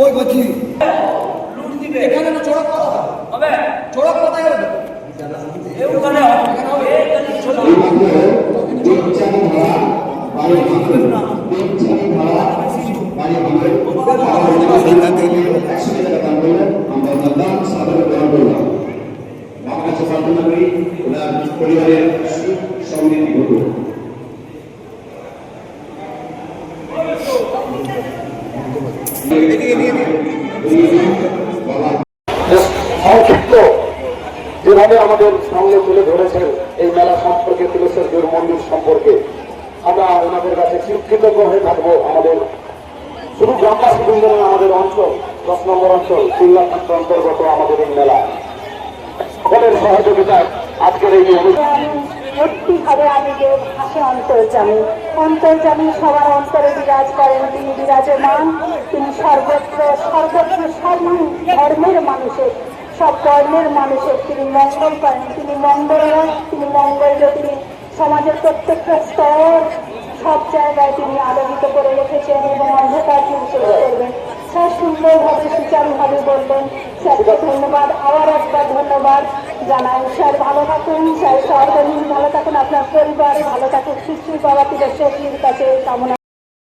ওই বলছি। এখানে না চড়ক কথা হবে। চড়ক কথাই হবে পরিবারের সুখ সমৃদ্ধি ঘটুক। যেভাবে আমাদের সঙ্গে তুলে ধরেছেন এই মেলা সম্পর্কে তুলেশ্বর মন্দির সম্পর্কে, আমরা ওনাদের কাছে কৃতজ্ঞ হয়ে থাকব আমাদের শুধু গ্রামবাসী বৃন্দ আমাদের অঞ্চল, দশ নম্বর অঞ্চল সিংহাসন অন্তর্গত আমাদের এই মেলা। সকলের সহযোগিতায় আজকের এই আমি যে ভাষা অন্তর্জামী অন্তর্জামী সবার অন্তরে বিরাজ করেন তিনি বিরাজমান। তিনি সর্বত্র সর্বত্র সব ধর্মের মানুষের সব বর্ণের মানুষের তিনি মঙ্গল করেন, তিনি মঙ্গলময় তিনি মঙ্গল তিনি সমাজের প্রত্যেকটা স্তর, সব জায়গায় তিনি আলোকিত করে রেখেছেন এবং অন্ধকার তিনি শেষ করবেন। স্যার সুন্দরভাবে, সুচারুভাবে বললেন স্যারকে ধন্যবাদ। আবার একবার ধন্যবাদ জানাই। স্যার, ভালো থাকুন। স্যার সর্বদিন ভালো থাকুন। আপনার পরিবার ভালো থাকুন সুশ্রী বাবা তিরস্বতীর কাছে কামনা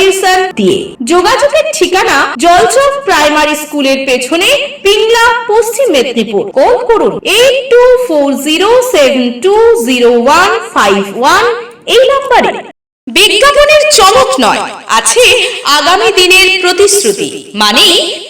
solution দিয়ে। যোগাযোগের ঠিকানা জলচক প্রাইমারি স্কুলের পেছনে পিংলা, পশ্চিম মেদিনীপুর। কল করুন এইট এই নম্বরে। বিজ্ঞাপনের চমক নয়, আছে আগামী দিনের প্রতিশ্রুতি। মানে